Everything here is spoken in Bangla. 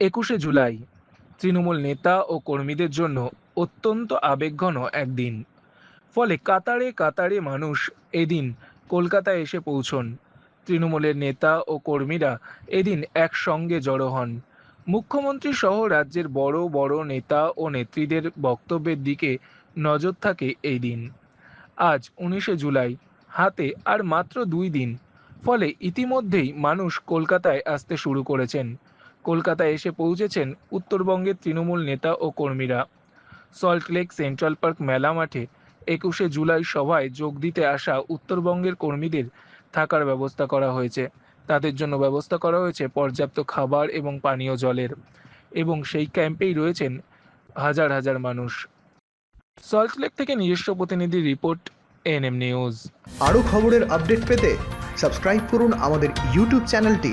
একুশে জুলাই, তৃণমূল নেতা ও কর্মীদের জন্য অত্যন্ত আবেগঘন একদিন। ফলে কাতারে কাতারে মানুষ এদিন কলকাতায় এসে পৌঁছন। তৃণমূলের নেতা ও কর্মীরা এদিন একসঙ্গে জড়ো হন। মুখ্যমন্ত্রী সহ রাজ্যের বড় বড় নেতা ও নেত্রীদের বক্তব্যের দিকে নজর থাকে এই দিন। আজ উনিশে জুলাই, হাতে আর মাত্র দুই দিন। ফলে ইতিমধ্যেই মানুষ কলকাতায় আসতে শুরু করেছেন। কলকাতায় এসে পৌঁছেছেন উত্তরবঙ্গের তৃণমূল নেতা ও কর্মীরা। সল্টলেক সেন্ট্রাল পার্ক মেলা মাঠে একুশে জুলাই সভায় যোগ দিতে আসা উত্তরবঙ্গের কর্মীদের থাকার ব্যবস্থা করা হয়েছে। তাদের জন্য ব্যবস্থা করা হয়েছে পর্যাপ্ত খাবার এবং পানীয় জলের এবং সেই ক্যাম্পেই রয়েছেন হাজার হাজার মানুষ। সল্টলেক থেকে নিজস্ব প্রতিনিধি রিপোর্ট, এনএম নিউজ। আরও খবরের আপডেট পেতে সাবস্ক্রাইব করুন আমাদের ইউটিউব চ্যানেলটি।